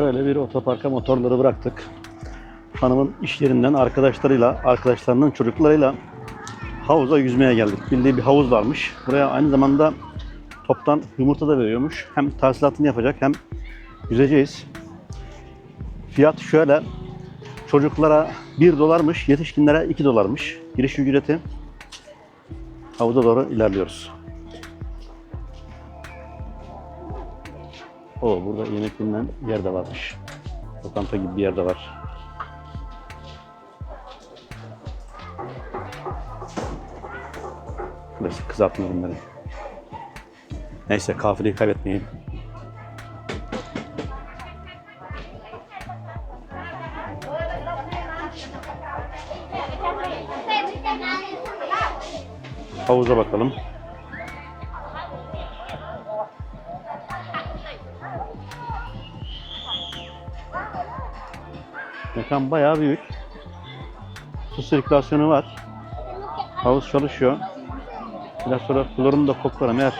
Şöyle bir otoparka motorları bıraktık. Hanımın iş yerinden arkadaşlarıyla, arkadaşlarının çocuklarıyla havuza yüzmeye geldik. Bildiği bir havuz varmış. Buraya aynı zamanda toptan yumurta da veriyormuş. Hem tahsilatını yapacak hem yüzeceğiz. Fiyat şöyle. Çocuklara 1 dolarmış, yetişkinlere 2 dolarmış. Giriş ücreti. Havuza doğru ilerliyoruz. O burada yemek yenilen yer de varmış. Lokanta gibi bir yer de var. Burası kızartma ürünleri. Neyse kafileyi kaybetmeyeyim. Havuza bakalım. Mekan bayağı büyük. Su sirkülasyonu var. Havuz çalışıyor. Biraz sonra klorunu da koklarım eğer.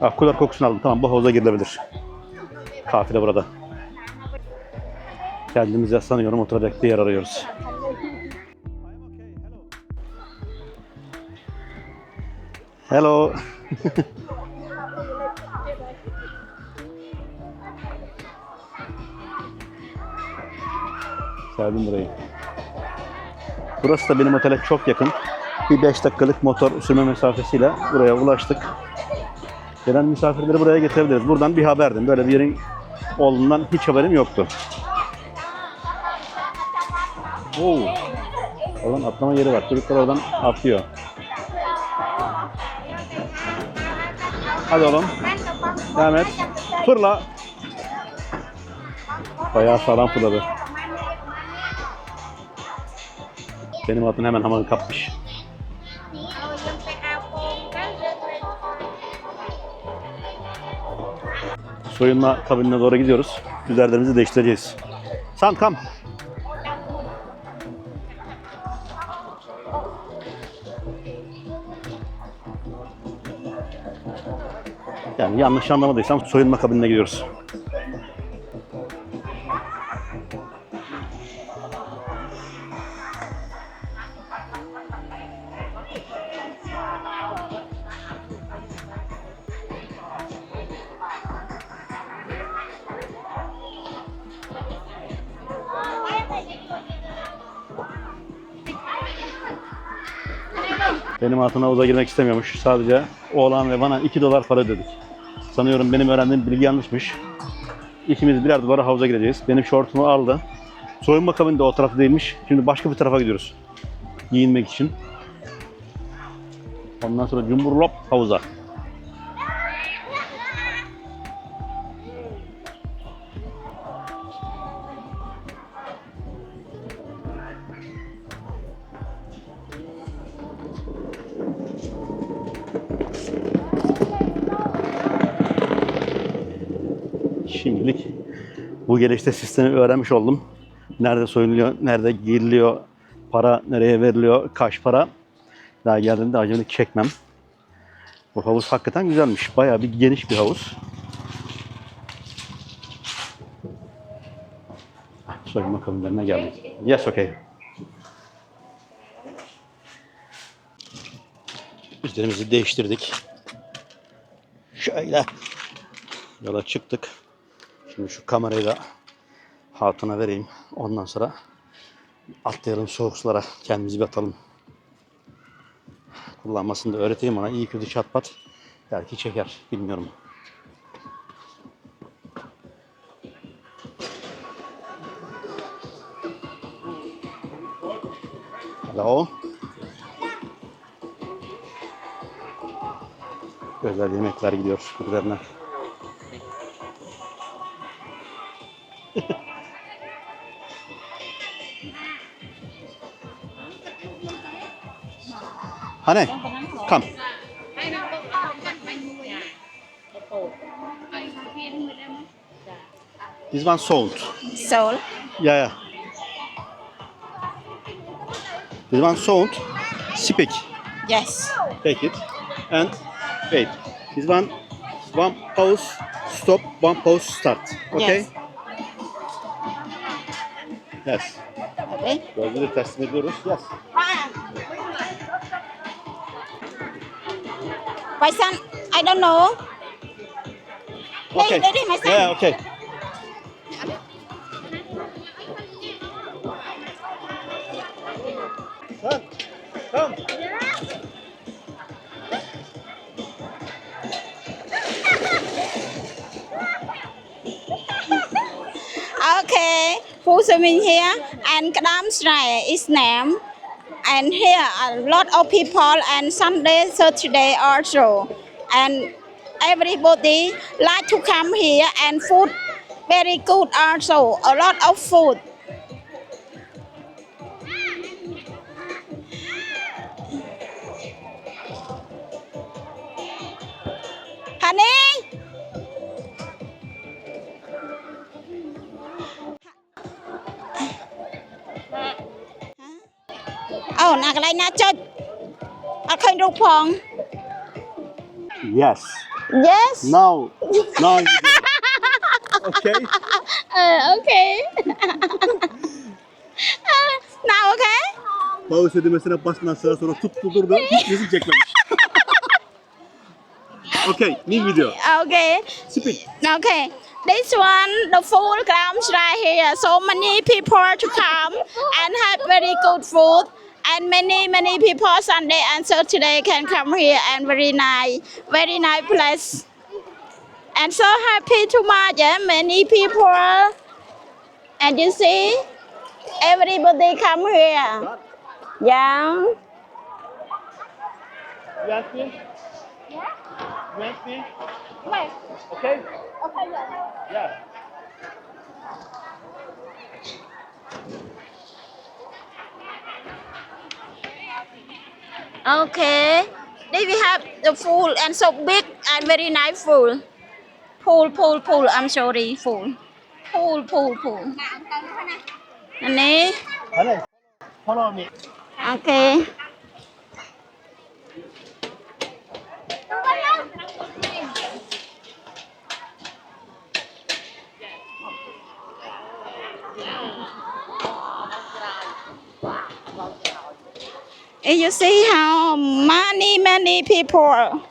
Ah, klor kokusunu aldım. Tamam bu havuza girilebilir. Kafile burada. Kendimize sanıyorum oturacak bir yer arıyoruz. Hello. Sevdim burayı. Burası da benim otele çok yakın. Bir 5 dakikalık motor sürme mesafesiyle buraya ulaştık. Gelen misafirleri buraya getirebiliriz. Buradan bir haberdim. Böyle bir yerin olduğundan hiç haberim yoktu. Oo. Oradan atlama yeri var. Çocuklar oradan atlıyor. Hadi oğlum. Devam et. Fırla. Bayağı sağlam fırladı. Benim atın hemen hamanı kapmış. Soyunma kabinine doğru gidiyoruz. Üzerlerimizi değiştireceğiz. Sam kam. Yani yanlış anlamadıysam soyunma kabinine gidiyoruz. Benim hatun havuza girmek istemiyormuş. Sadece oğlan ve bana 2 dolar para ödedik. Sanıyorum benim öğrendiğim bilgi yanlışmış. İkimiz birer dolara havuza gireceğiz. Benim şortumu aldı. Soyunma kabini de o tarafta değilmiş. Şimdi başka bir tarafa gidiyoruz. Giyinmek için. Ondan sonra cumburlop havuza. Şimdilik bu gelişte sistemi öğrenmiş oldum. Nerede soyunuluyor, nerede giriliyor, para nereye veriliyor, kaç para. Daha geldiğimde acemilik çekmem. Bu havuz hakikaten güzelmiş. Bayağı bir geniş bir havuz. Soyunma kabinlerine geldik. Yes, okay. Üzerimizi değiştirdik. Şöyle yola çıktık. Şimdi şu kamerayı da hatuna vereyim. Ondan sonra atlayalım soğuk sulara. Kendimizi bir atalım. Kullanmasını da öğreteyim ona. İyi kötü çat pat. Belki çeker. Bilmiyorum. Hello. Özel yemekler gidiyor üzerine. Người em This one salt. Soul. Yeah, yeah. This one salt. Speak. Yes. Take it. And wait. This one, one pause, stop, one pause, start. Okay? Yes. Yes. Okay. Gözleri teslim ediyoruz. Yes. My son, I don't know. Hey, Okay. ready, my son? Yeah, okay. Son, come. Okay, full swimming here and Kadam Srai is name. And here a lot of people and Sunday, Saturday also. And everybody like to come here and food very good also. A lot of food. ណាកន្លែងណាចុចអត់ឃើញរូបផង Yes. Yes Now, now you do. Okay. អឺអូខេ now okay Pause ödemesine bastıktan sonra sonra tutturdurdu. Hiç müzik çekmemiş. okay, new video. okay Speak. okay this one the full grams right here so many people to come and have very good food and many many people Sunday and Saturday can come here and very nice very nice place and so happy to much yeah many people and you see everybody come here yeah You ask me? You ask me? Okay? Yeah. Okay. Then we have the pool and so big and very nice pool. Pool, pool, pool. I'm sorry, pool. Pool, pool, pool. อันนี้ Hello. Follow me. โ And you see how many, many people.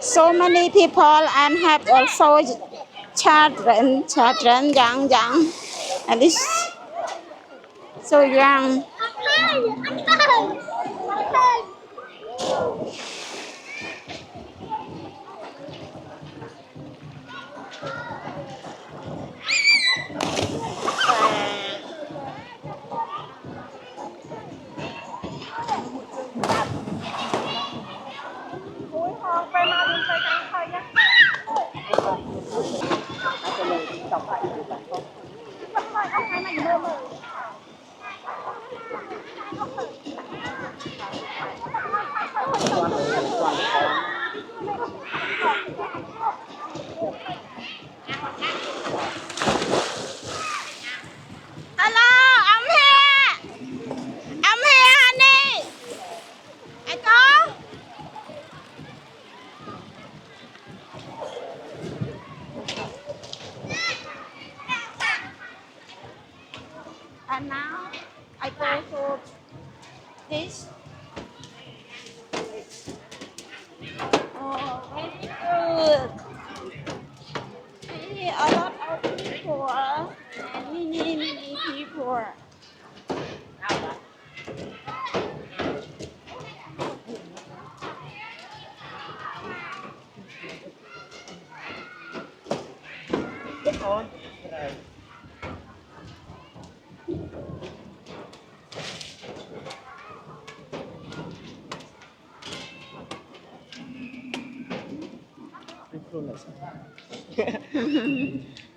So many people and have also children, children, young, young. And this so young.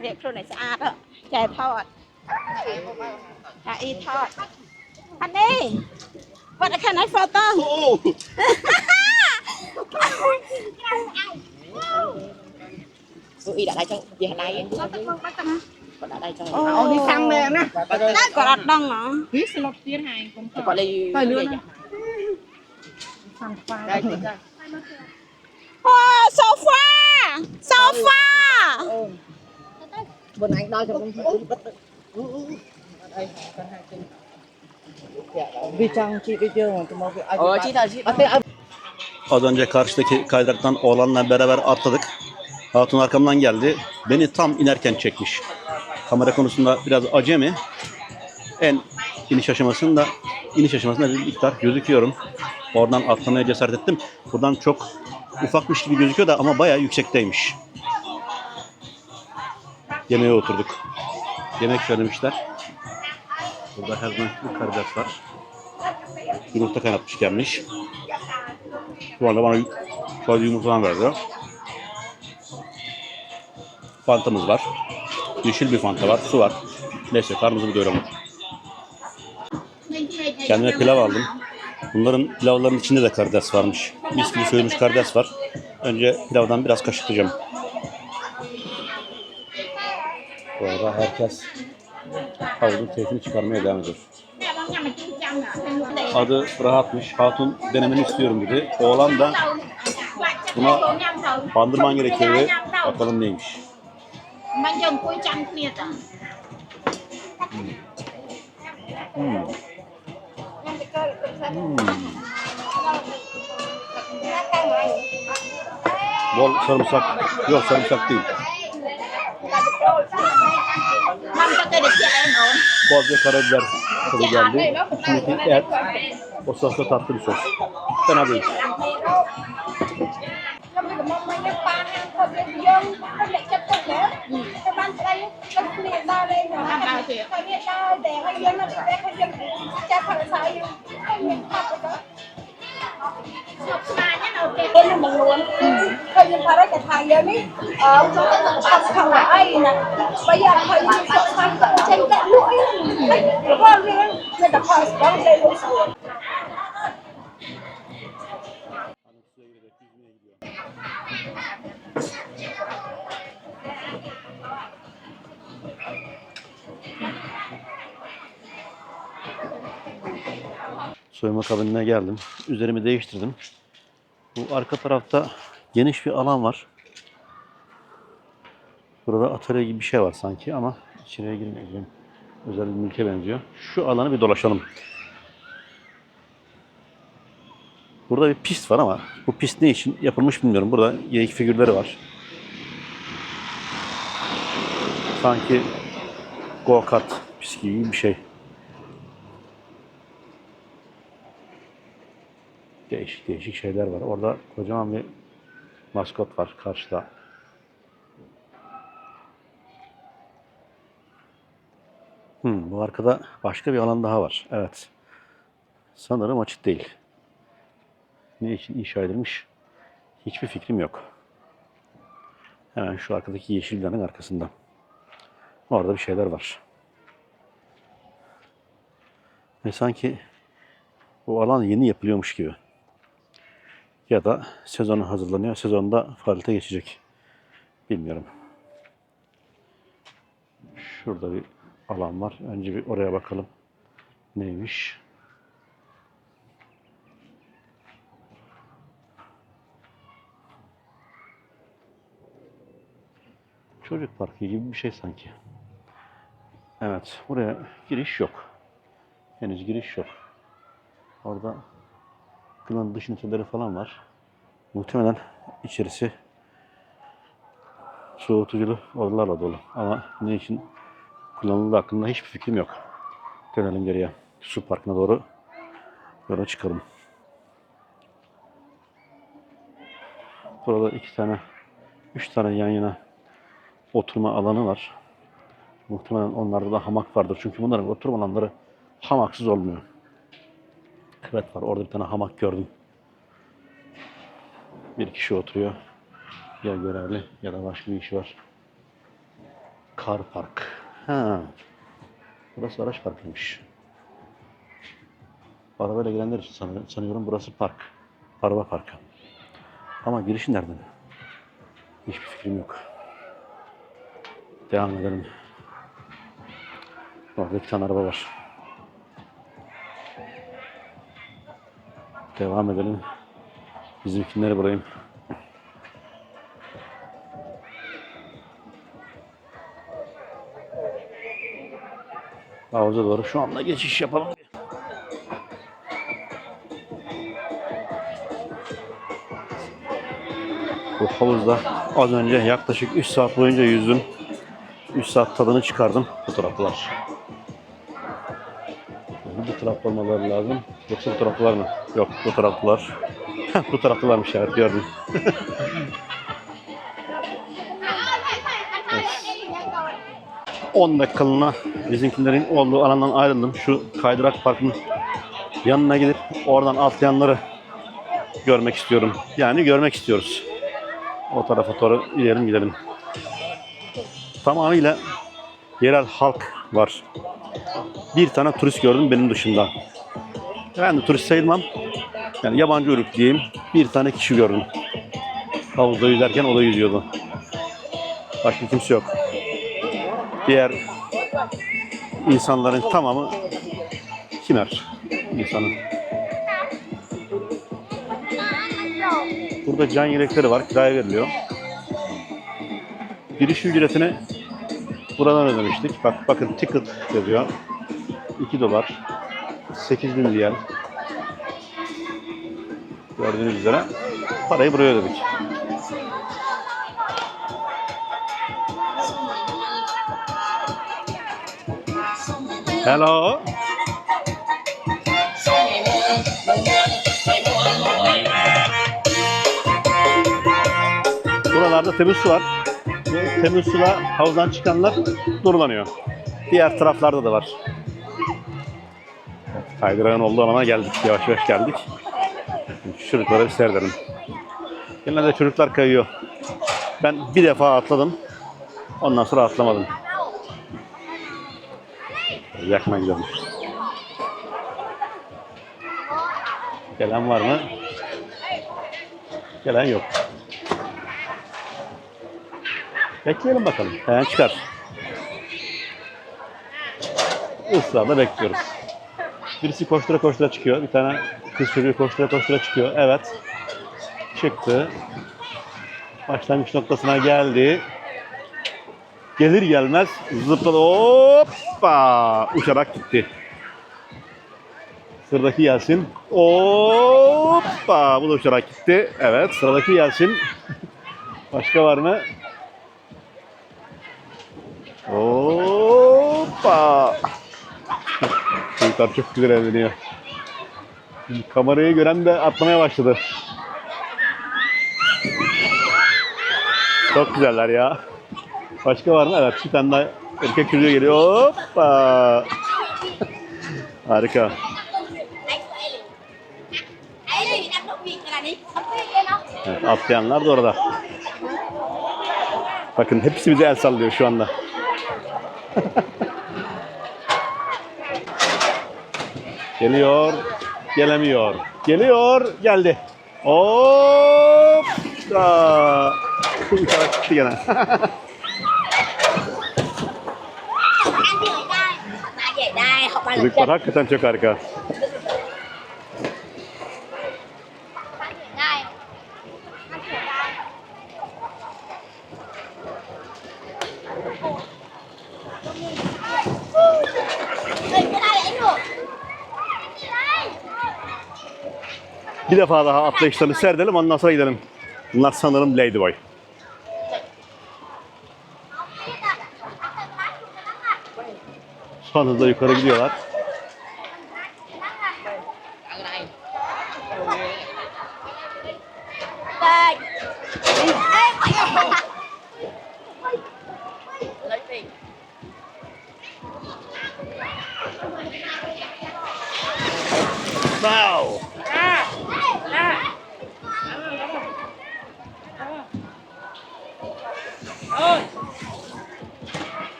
เรียกខ្លួនឲ្យស្អាតហ៎ចែថត Chả y thọt. Anh đi. What can I photo? Oo! Ui đã đây cho về đây Có tắc mông bắt tầm còn đã đây cho Ồ, đi sang đây nè. Đây có đặt đông hả? Hít xin lọc tiên hai cũng còn đây Phải lươn về Phẳng phà đây thì ra Wow, sofa! Sofa! bên anh đo cho con cũng bất đây con hai chân Bir tane çiğ ediyorum ama bir ờ chị là chị Az önce karşıdaki kaydıraktan oğlanla beraber atladık. Hatun arkamdan geldi. Beni tam inerken çekmiş. Kamera konusunda biraz acemi. En iniş aşamasında iniş aşamasında bir miktar gözüküyorum. Oradan atlamaya cesaret ettim. Buradan çok ufakmış gibi gözüküyor da ama bayağı yüksekteymiş. Yemeğe oturduk. Yemek söylemişler. Burada her zaman karides var. Yumurta kaynatmış gelmiş. Şu anda bana sadece yumurtadan verdi. Fantamız var. Yeşil bir fanta var. Su var. Neyse karnımızı bir doyuralım. Kendime pilav aldım. Bunların pilavların içinde de karides varmış. Mis gibi soyulmuş karides var. Önce pilavdan biraz kaşıklayacağım. Bu arada herkes havuzun keyfini çıkarmaya devam ediyor. Adı rahatmış. Hatun denemeni istiyorum dedi. Oğlan da buna bandırman gerekiyor bakalım neymiş. Hmm. Hmm. Hmm. Bol sarımsak. Yok sarımsak değil. Bol ve karabiber tadı geldi. Şimdiki et. O sosla tatlı bir sos. Fena değil. Thank you. yani Avrupa Avrupa aynen bayağı hayırlı sokaklar. Çünkü bu ayın var veren ne de pas var ne de Soyma kabinine geldim. Üzerimi değiştirdim. Bu arka tarafta geniş bir alan var. Burada atölye gibi bir şey var sanki ama içeriye girmeyeceğim. Özel bir mülke benziyor. Şu alanı bir dolaşalım. Burada bir pist var ama bu pist ne için yapılmış bilmiyorum. Burada geyik figürleri var. Sanki go kart pist gibi bir şey. Değişik değişik şeyler var. Orada kocaman bir maskot var karşıda. Hmm, bu arkada başka bir alan daha var. Evet. Sanırım açık değil. Ne için inşa edilmiş? Hiçbir fikrim yok. Hemen şu arkadaki yeşil binanın arkasında. Orada bir şeyler var. Ve sanki bu alan yeni yapılıyormuş gibi. Ya da sezonu hazırlanıyor. Sezonda faaliyete geçecek. Bilmiyorum. Şurada bir alan var. Önce bir oraya bakalım. Neymiş? Çocuk parkı gibi bir şey sanki. Evet, buraya giriş yok. Henüz giriş yok. Orada kılan dış üniteleri falan var. Muhtemelen içerisi soğutuculu odalarla dolu. Ama ne için kullanıldığı hakkında hiçbir fikrim yok. Dönelim geriye. Su parkına doğru yola çıkalım. Burada iki tane, üç tane yan yana oturma alanı var. Muhtemelen onlarda da hamak vardır. Çünkü bunların oturma alanları hamaksız olmuyor. Evet var. Orada bir tane hamak gördüm. Bir kişi oturuyor. Ya görevli ya da başka bir işi var. Kar park. Ha. Burası araç parkıymış. Arabayla gelenler için sanıyorum, sanıyorum burası park. Araba parkı. Ama girişi nereden? Hiçbir fikrim yok. Devam edelim. Orada bir tane araba var. Devam edelim. Bizimkinleri bulayım. Havuza doğru şu anda geçiş yapalım. Bu havuzda az önce yaklaşık 3 saat boyunca yüzdüm. 3 saat tadını çıkardım. Bu taraflar. Bu tarafta olmaları lazım. Yoksa bu taraftalar mı? Yok bu taraftalar. bu taraftalarmış evet gördüm. 10 dakikalığına bizimkilerin olduğu alandan ayrıldım. Şu kaydırak parkının yanına gidip oradan atlayanları görmek istiyorum. Yani görmek istiyoruz. O tarafa doğru ilerim gidelim. Tamamıyla yerel halk var. Bir tane turist gördüm benim dışında. Ben de turist sayılmam. Yani yabancı uyruk diyeyim. Bir tane kişi gördüm. Havuzda yüzerken o da yüzüyordu. Başka kimse yok. Diğer insanların tamamı Kimer insanı. Burada can yelekleri var, kiraya veriliyor. Giriş ücretini buradan ödemiştik. Bak bakın ticket yazıyor. 2 dolar. 8000 riyal. Gördüğünüz üzere parayı buraya ödedik. Hello. Buralarda temiz su var. Bu temiz suda havuzdan çıkanlar durulanıyor. Diğer taraflarda da var. Kaydırağın olduğu alana geldik. Yavaş yavaş geldik. Çocuklara bir seyredelim. Yine de çocuklar kayıyor. Ben bir defa atladım. Ondan sonra atlamadım. Yakma gidelim. Gelen var mı? Gelen yok. Bekleyelim bakalım. Hemen çıkar. Israrla bekliyoruz. Birisi koştura koştura çıkıyor. Bir tane kız çocuğu koştura koştura çıkıyor. Evet. Çıktı. Başlangıç noktasına geldi. Gelir gelmez zıpladı. Hoppa! Uçarak gitti. Sıradaki gelsin. Hoppa! Bu da uçarak gitti. Evet, sıradaki gelsin. Başka var mı? Hoppa! Çocuklar çok güzel evleniyor. Kamerayı gören de atlamaya başladı. Çok güzeller ya. Başka var mı? Evet, bir tane daha erkek çocuğu geliyor. Hoppa! Harika. Evet, atlayanlar da orada. Bakın hepsi bize el sallıyor şu anda. Geliyor, gelemiyor. Geliyor, geldi. Hoppa! Uçarak çıktı gene. Çocuklar hakikaten çok harika. Bir defa daha atlayışlarını serdelim ondan sonra gidelim. Bunlar sanırım Ladyboy. Son hızla yukarı gidiyorlar.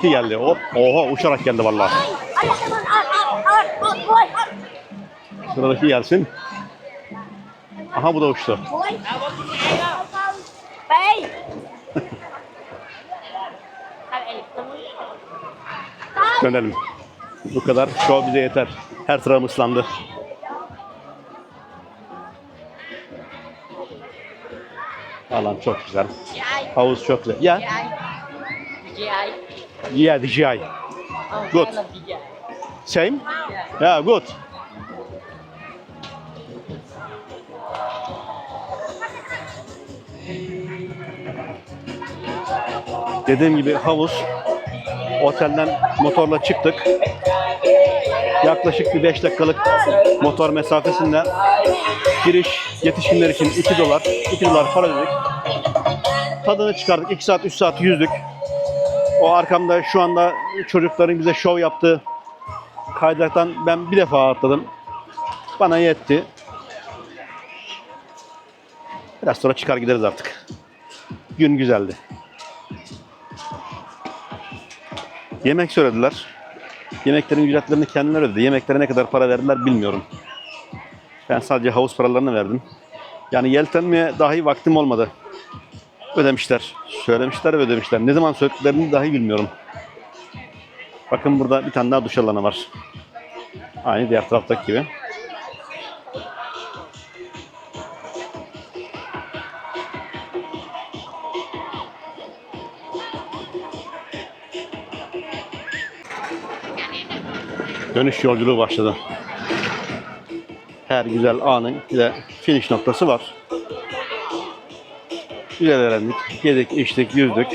2 geldi. Hop. Oha uçarak geldi vallahi. Sıradaki gelsin. Aha bu da uçtu. Dönelim. Bu kadar şov bize yeter. Her tarafım ıslandı. Alan çok güzel. Havuz çok güzel. Ya. Yeah. DJI. Good. Same? Yeah, good. Dediğim gibi havuz. Otelden motorla çıktık. Yaklaşık bir 5 dakikalık motor mesafesinde giriş yetişkinler için 2 dolar. 2 dolar para dedik. Tadını çıkardık. 2 saat 3 saat yüzdük. O arkamda şu anda çocukların bize şov yaptığı kaydıraktan ben bir defa atladım. Bana yetti. Biraz sonra çıkar gideriz artık. Gün güzeldi. Yemek söylediler. Yemeklerin ücretlerini kendileri ödedi. Yemeklere ne kadar para verdiler bilmiyorum. Ben sadece havuz paralarını verdim. Yani yeltenmeye dahi vaktim olmadı. Ödemişler. Söylemişler ve ödemişler. Ne zaman söylediklerini dahi bilmiyorum. Bakın burada bir tane daha duş alanı var. Aynı diğer taraftaki gibi. Dönüş yolculuğu başladı. Her güzel anın bir de finish noktası var. Güzel eğlendik, yedik, içtik, yüzdük.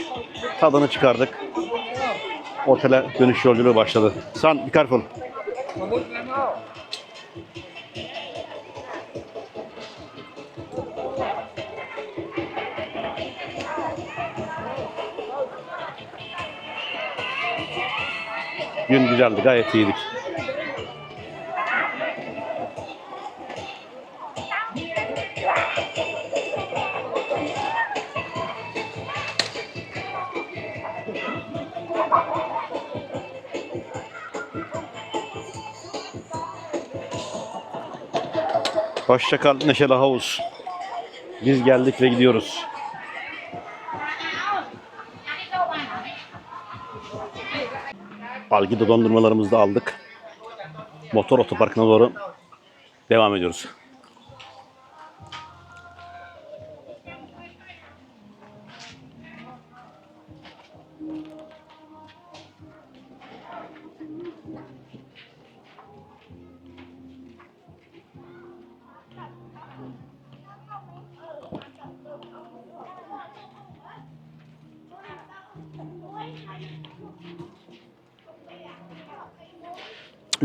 Tadını çıkardık. Otele dönüş yolculuğu başladı. San, be careful. Gün güzeldi, gayet iyiydik. Hoşça kal Neşeli Havuz. Biz geldik ve gidiyoruz. Algida dondurmalarımızı da aldık. Motor otoparkına doğru devam ediyoruz.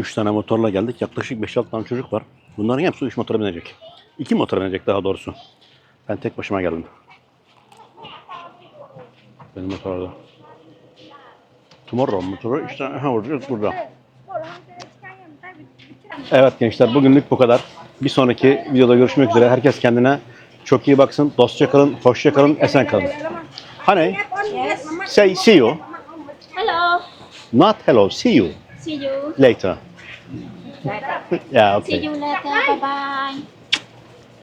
Üç tane motorla geldik. Yaklaşık 5-6 tane çocuk var. Bunların hepsi üç motora binecek. İki motora binecek daha doğrusu. Ben tek başıma geldim. Benim motor orada. Tomorrow motoru işte ha, burada. Evet gençler bugünlük bu kadar. Bir sonraki videoda görüşmek üzere. Herkes kendine çok iyi baksın. Dostça kalın, hoşça kalın, esen kalın. Honey, say see you. Hello. Not hello, see you See you. later. Yeah, okay. See you later. Bye bye.